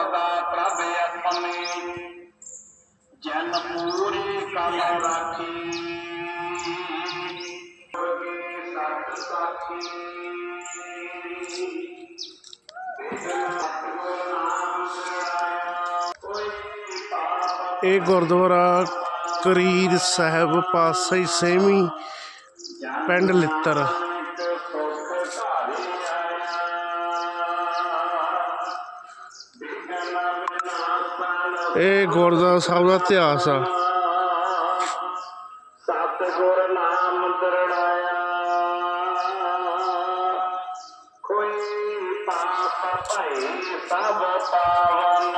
ਸਦਾ ਪ੍ਰਭ ਆਪਣੀ। ਜਨ ਪੂਰੀ ਕਲ ਰਾਖੀ। ਹੋਗੇ ਸਤ ਸਾਖੀ ਇਹ ਗੁਰਦੁਆਰਾ ਕਰੀਰ ਸਾਹਿਬ ਪਾਸੀ ਸੇਵੀ ਪਿੰਡ ਲਿੱਤਰ। ਇਹ ਗੁਰਦੁਆਰਾ ਸਾਹਿਬ ਦਾ ਇਤਿਹਾਸ ਆ। ਸਤਿਗੁਰ ਕੋਈ ਪਾਪ ਭਈ ਸਭ ਪਾਵਨ।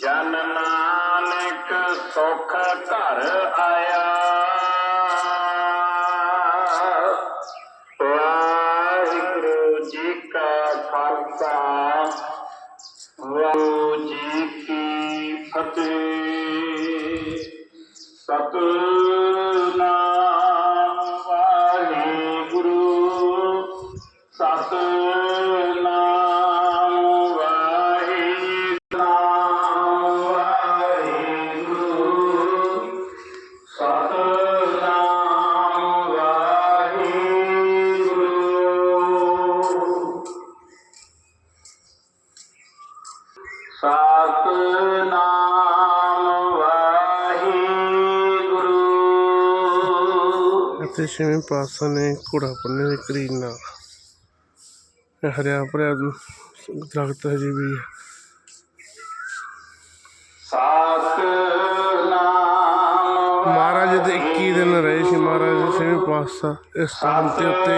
ਜਨ ਨਾਨਕ ਸੁਖ ਘਰ ਆਇਆ। ਵਾਹਿਗੁਰੂ ਜੀ ਕਾ ਖਾਲਸਾ। ਵਾਹਿਗੁਰੂ ਜੀ ਕੀ ਫਤਿਹ ਸਤਨਾਮ ਵਾਹਿਗੁਰੂ। ਅਤੇ ਛੇਵੇਂ ਪਾਤਸ਼ਾਹ ਨੇ ਘੋੜਾ ਪੰਨੇ ਦੇ ਕਰੀਰ ਨਾਲ। ਹਰਿਆ ਭਰਿਆ ਦਰਖਤ ਹਜੇ ਵੀ ਹੈ। ਮਹਾਰਾਜ ਦੇ 21 ਦਿਨ ਰਹੇ ਸੀ ਮਹਾਰਾਜ ਛੇਵੇਂ ਪਾਤਸ਼ਾਹ। ਇਸ ਸਥਾਨ ਦੇ ਉੱਤੇ